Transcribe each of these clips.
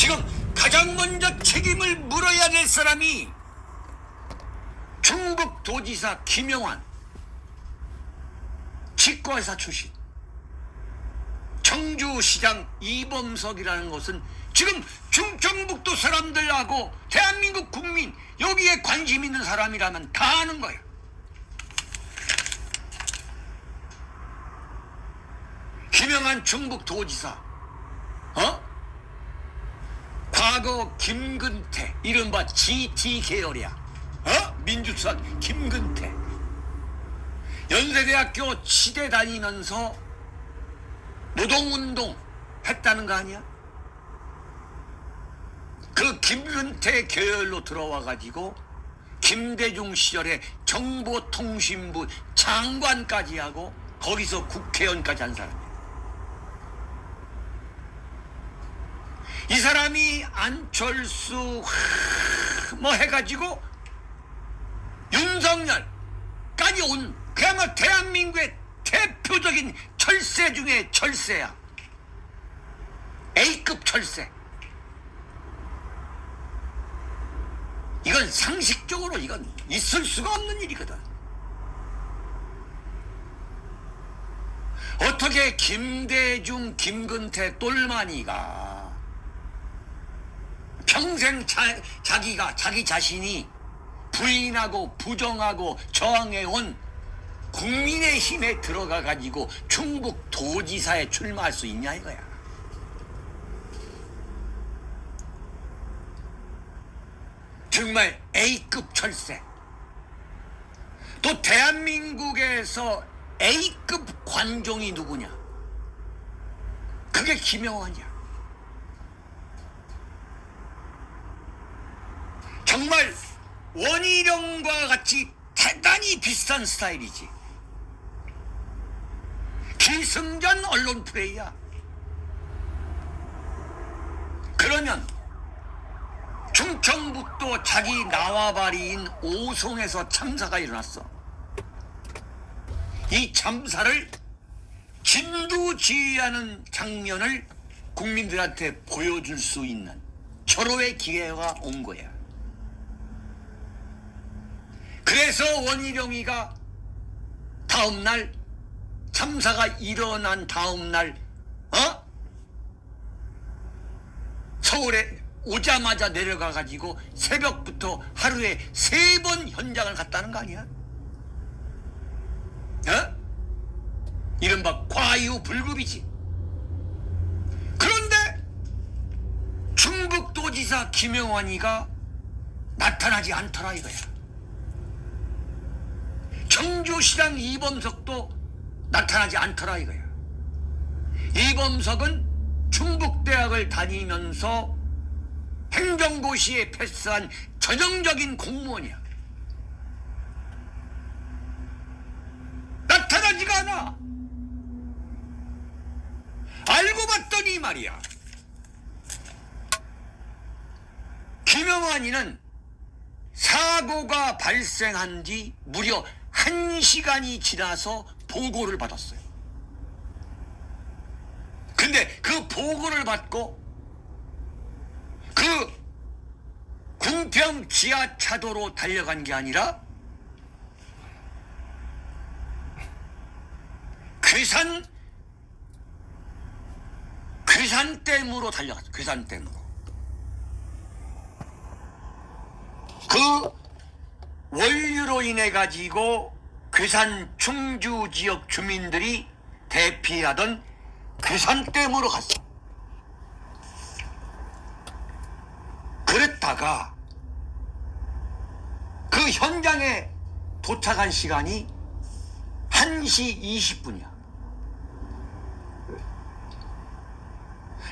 지금 가장 먼저 책임을 물어야 될 사람이 중국 도지사 김영환 치과의사 출신 청주시장 이범석이라는 것은 지금 충청북도 사람들하고 대한민국 국민 여기에 관심 있는 사람이라면 다 아는 거예요. 김영한 충북도지사 어? 과거 김근태 이른바 GT 계열이야 어? 민주수석 김근태 연세대학교 치대 다니면서 노동운동 했다는 거 아니야? 그 김근태 계열로 들어와 가지고 김대중 시절에 정보통신부 장관까지 하고 거기서 국회의원까지 한 사람이야. 이 사람이 안철수 하, 뭐 해가지고 윤석열까지 온 그야말로 대한민국의 대표적인 철새 중에 철새야. A급 철새. 이건 상식적으로 이건 있을 수가 없는 일이거든. 어떻게 김대중, 김근태 똘마니가 평생 자, 자기가 자기 자신이 부인하고 부정하고 저항해온 국민의 힘에 들어가 가지고 충북 도지사에 출마할 수 있냐 이거야. 정말 A급 철새. 또 대한민국에서 A급 관종이 누구냐? 그게 김영환이야. 정말 원희룡과 같이 대단히 비슷한 스타일이지. 기승전 언론 플레이야. 그러면 충청북도 자기 나와바리인 오송에서 참사가 일어났어. 이 참사를 진두 지휘하는 장면을 국민들한테 보여줄 수 있는 절호의 기회가 온 거야. 그래서 원희룡이가 다음날 참사가 일어난 다음날 어? 서울에 오자마자 내려가 가지고 새벽부터 하루에 세 번 현장을 갔다는 거 아니야? 어? 이른바 과유불급이지. 그런데 충북도지사 김영환이가 나타나지 않더라 이거야. 청주시장 이범석도 나타나지 않더라 이거야. 이범석은 충북대학을 다니면서 행정고시에 패스한 전형적인 공무원이야. 나타나지가 않아. 알고 봤더니 말이야. 김영환이는 사고가 발생한 지 무려 한 시간이 지나서 보고를 받았어요. 근데 그 보고를 받고 그 궁평 지하차도로 달려간 게 아니라 괴산 괴산댐으로 달려갔어. 괴산댐으로. 그 원유로 인해 가지고 괴산 충주 지역 주민들이 대피하던 괴산댐으로 갔어. 그랬다가 그 현장에 도착한 시간이 1시 20분이야.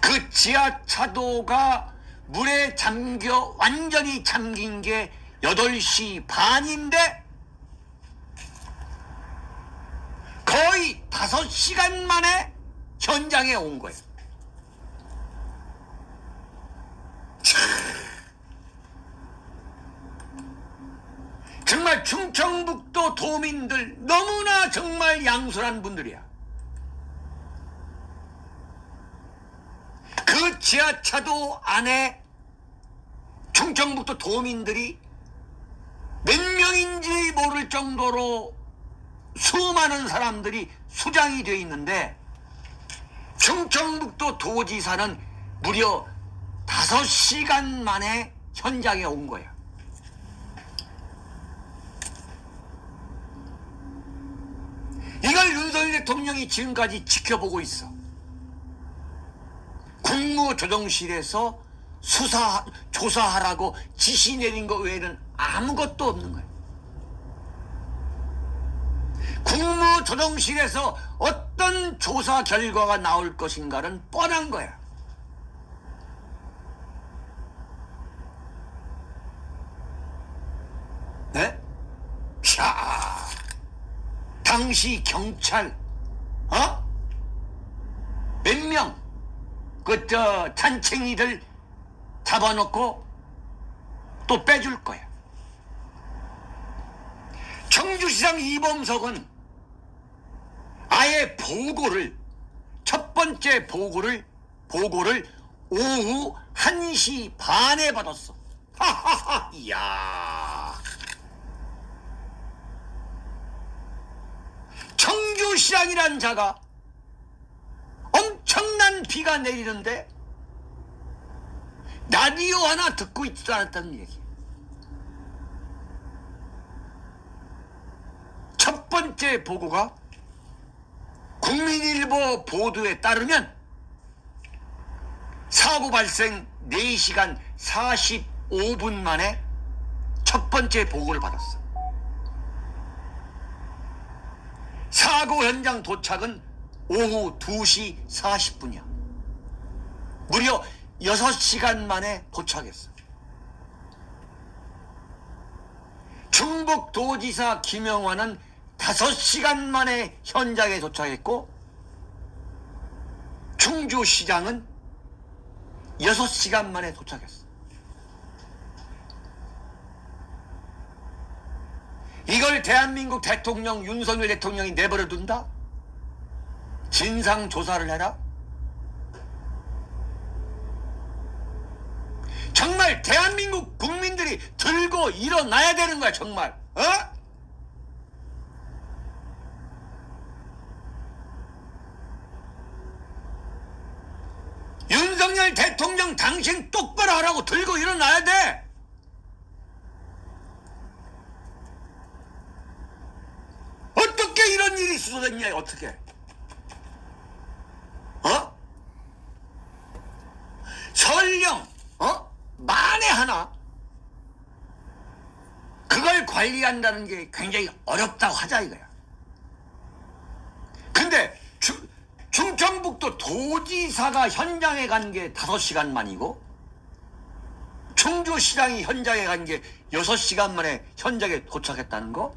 그 지하차도가 물에 잠겨 완전히 잠긴 게 8시 반인데 거의 5시간 만에 현장에 온 거예요. 정말 충청북도 도민들 너무나 정말 양손한 분들이야. 그 지하차도 안에 충청북도 도민들이 몇 명인지 모를 정도로 수많은 사람들이 수장이 되어 있는데 충청북도 도지사는 무려 다섯 시간 만에 현장에 온 거야. 이걸 윤석열 대통령이 지금까지 지켜보고 있어. 국무조정실에서 수사, 조사하라고 지시 내린 것 외에는 아무것도 없는 거야. 국무조정실에서 어떤 조사 결과가 나올 것인가는 뻔한 거야. 네? 자, 당시 경찰, 어? 몇 명, 그, 저, 잔챙이들 잡아놓고 또 빼줄 거야. 청주시장 이범석은 아예 보고를 첫 번째 보고를 보고를 오후 1시 반에 받았어. 하하하. 이야. 청주시장이란 자가 엄청난 비가 내리는데 라디오 하나 듣고 있지도 않았다는 얘기. 첫 번째 보고가 국민일보 보도에 따르면 사고 발생 4시간 45분 만에 첫 번째 보고를 받았어. 사고 현장 도착은 오후 2시 40분이야. 무려 6시간 만에 도착했어. 충북도지사 김영환은 5시간 만에 현장에 도착했고 충주시장은 6시간 만에 도착했어. 이걸 대한민국 대통령 윤석열 대통령이 내버려 둔다? 진상 조사를 해라? 정말 대한민국 국민들이 들고 일어나야 되는 거야 정말 어? 윤석열 대통령 당신 똑바로 하라고 들고 일어나야 돼 어떻게 이런 일이 있었냐 어떻게 어? 설령 어? 만에 하나 그걸 관리한다는 게 굉장히 어렵다고 하자 이거야. 근데 주, 충청북도 도지사가 현장에 간게 다섯 시간 만이고 충주 시장이 현장에 간게 여섯 시간 만에 현장에 도착했다는 거?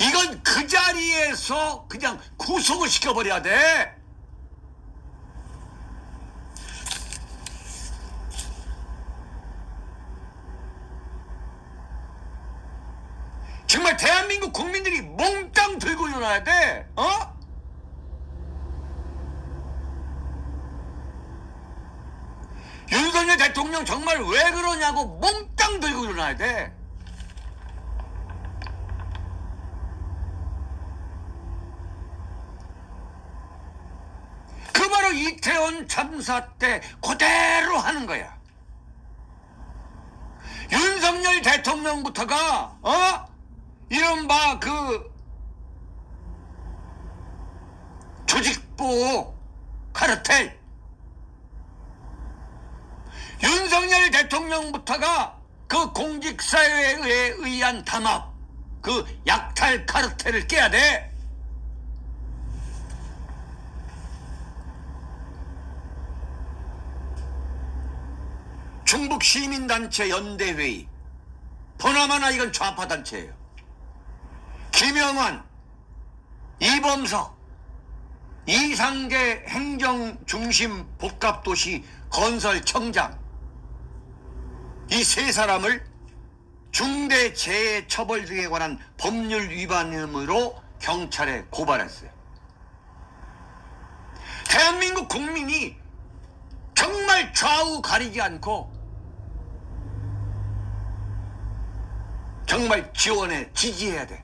이건 그 자리에서 그냥 구속을 시켜버려야 돼. 정말 대한민국 국민들이 몽땅 들고 일어나야 돼. 어? 윤석열 대통령 정말 왜 그러냐고 몽땅 들고 일어나야 돼. 그 바로 이태원 참사 때 그대로 하는 거야. 윤석열 대통령부터가 어? 이른바 그 조직부 카르텔 윤석열 대통령부터가 그 공직사회에 의한 담합 그 약탈 카르텔을 깨야 돼. 중북 시민단체 연대회의 보나마나 이건 좌파 단체예요. 김영환, 이범석, 이상계 행정중심 복합도시 건설청장 이 세 사람을 중대재해 처벌 등에 관한 법률 위반 혐의로 경찰에 고발했어요. 대한민국 국민이 정말 좌우 가리지 않고 정말 지원해 지지해야 돼.